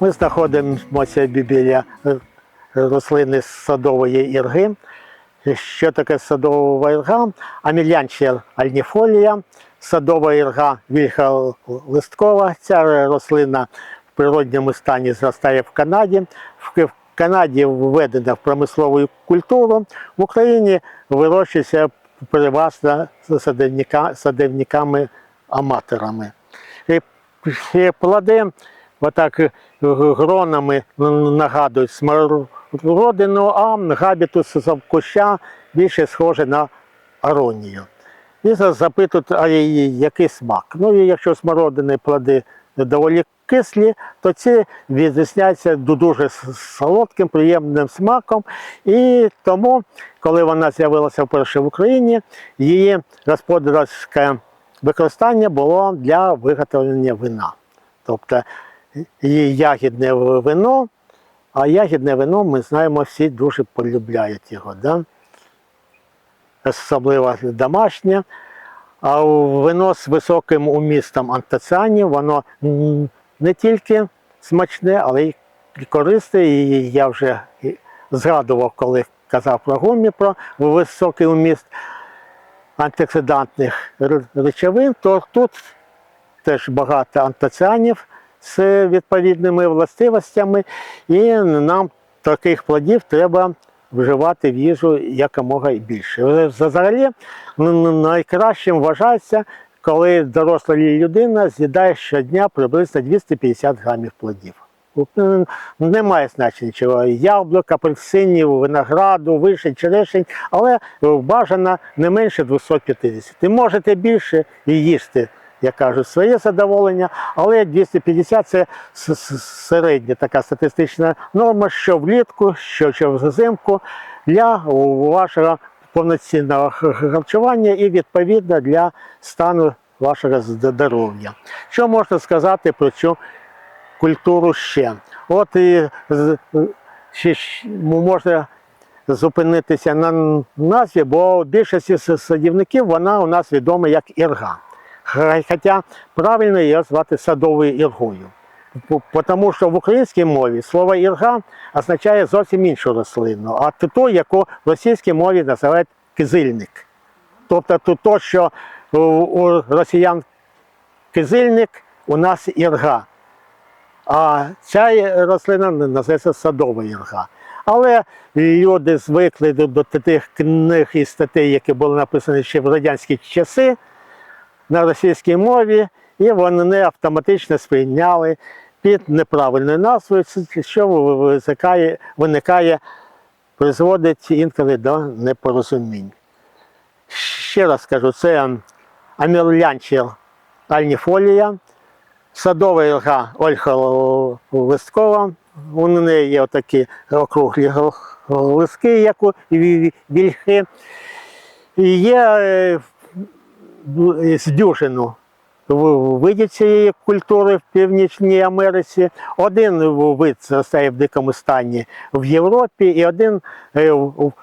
Ми знаходимося біля е, рослини садової ірги. Що таке садова ірга? Амілянчер альніфолія, садова ірга вільхолисткова. Ця рослина в природньому стані зростає в Канаді. В Канаді введена в промислову культуру. В Україні вирощується переважно садівника- садівниками-аматорами. І і плоди отак е, гронами нагадують смородину, а габітус з куща більше схоже на аронію. І за- запитують, а який смак. Ну і якщо смородини плоди доволі кислі, то ці відрізняються ду- дуже солодким, приємним смаком. І тому, коли вона з'явилася вперше в Україні, її господарське використання було для виготовлення вина. Тобто її ягідне вино, а ягідне вино, ми знаємо, всі дуже полюбляють його. Да? Особливо домашнє. А вино з високим умістом антоціанів, воно не тільки смачне, але й корисне. І я вже згадував, коли казав про гумі, про високий уміст антиоксидантних речовин, то тут теж багато антоціанів з відповідними властивостями, і нам таких плодів треба вживати в їжу якомога більше. Взагалі найкращим вважається, коли доросла людина з'їдає щодня приблизно 250 грамів плодів. Немає значення чого. Яблук, апельсинів, винограду, вишень, черешень, але бажано не менше 250. Можете більше і їсти, як кажуть, своє задоволення, але 250 це середня така статистична норма, що влітку, що, взимку для вашого повноцінного харчування і відповідно для стану вашого здоров'я. Що можна сказати про цю культуру ще? От і ще можна зупинитися на назві, бо більшість садівників вона у нас відома як ірга. Х- Хоча правильно її звати садовою іргою. Тому що в українській мові слово ірга означає зовсім іншу рослину, а ту, яку в російській мові називають кизильник. Тобто то, що у, росіян кизильник, у нас ірга. А ця рослина називається садова ірга. Але люди звикли до тих книг і статей, які були написані ще в радянські часи на російській мові, і вони автоматично сприйняли під неправильною назвою, що виникає, виникає, призводить інколи до непорозумінь. Ще раз кажу, це амірлянчер альніфолія, садова ірга ольхолисткова. У неї є отакі округлі листки, як у ві- вільхи. Є е, з дюжину видів цієї культури в Північній Америці. Один вид зростає в дикому стані в Європі і один е,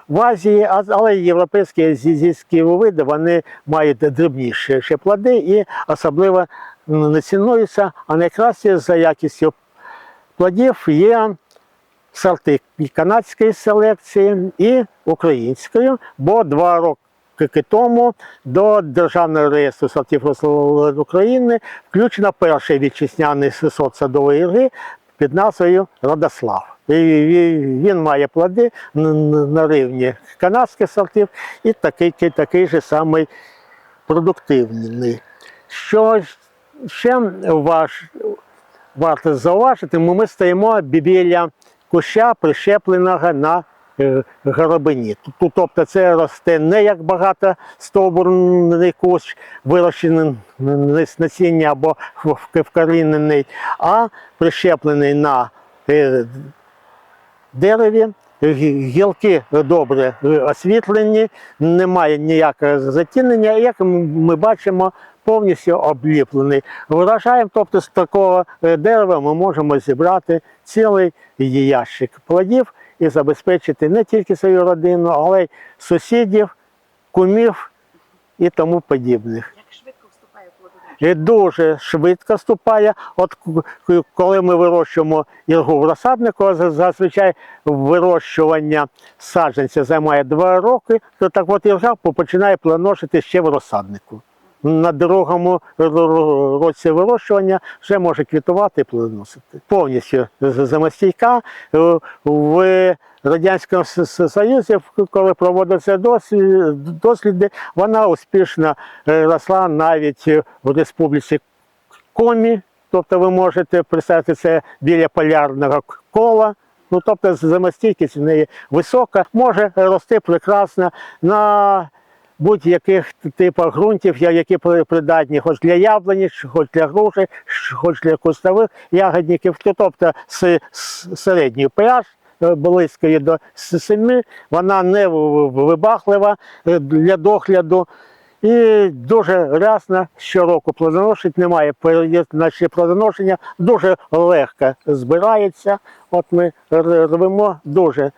в Азії, але європейські азійські види вони мають дрібніші ще плоди і особливо не цінуються, а найкраще за якістю плодів є сорти канадської селекції і української, бо два роки тому до Державного реєстру сортів рослин України включено перший вітчизняний сорт садової ірги під назвою ві- він має плоди на рівні канадських сортів і такий, такий же самий продуктивний. Що ще ваш, варто зауважити, ми стоїмо біля куща, прищепленого на горобині. Тобто це росте не як багатостовбурний кущ, вирощений з насіння або вкорінений, а прищеплений на е, дереві. Гілки добре е, освітлені, немає ніякого затінення, як ми бачимо, повністю обліплений врожаєм. Тобто з такого е, дерева ми можемо зібрати цілий ящик плодів і забезпечити не тільки свою родину, але й сусідів, кумів і тому подібних. Як швидко вступає плодоношення? і дуже швидко вступає. От коли ми вирощуємо іргу в розсаднику, зазвичай вирощування саджанця займає два роки, то так от ірга починає планошити ще в розсаднику. На другому році вирощування вже може квітувати і плодоносити. Повністю з- зимостійка. Е, В Радянському Союзі, коли проводилися дослі- досліди, вона успішно е, росла навіть в республіці Комі. Тобто ви можете представити це біля полярного кола. Ну, тобто зимостійкість в неї висока, може рости прекрасно на будь-яких типах ґрунтів, які придатні хоч для яблуні, хоч для груші, хоч для кустових ягодників. Тобто середній pH, е, близької до 7, вона не в- в- вибаглива е, для догляду. І дуже рясно щороку плодоношить, немає періодичності плодоношення, дуже легко збирається. От ми рвемо, дуже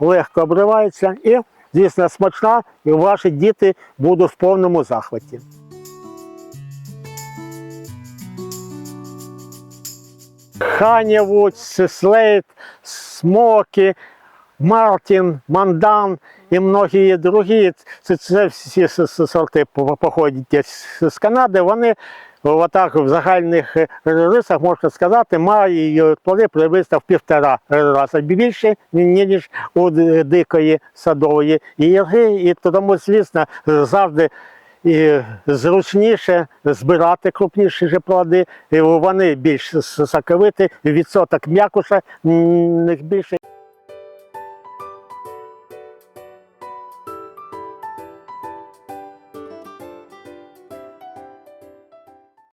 легко обривається і, звісно, смачна, і ваші діти будуть в повному захваті. Ханівуд, Слейт, Смокі, Мартін, Мандан і многі другі. Це, це всі сорти походять з Канади. Вони отак в загальних е, рисах, можна сказати, мають плоди приблизно в півтора рази більше, ніж у дикої садової ірги. І тому, звісно, завжди і зручніше збирати крупніші же плоди, вони більш соковиті, відсоток м'якуша в них більше.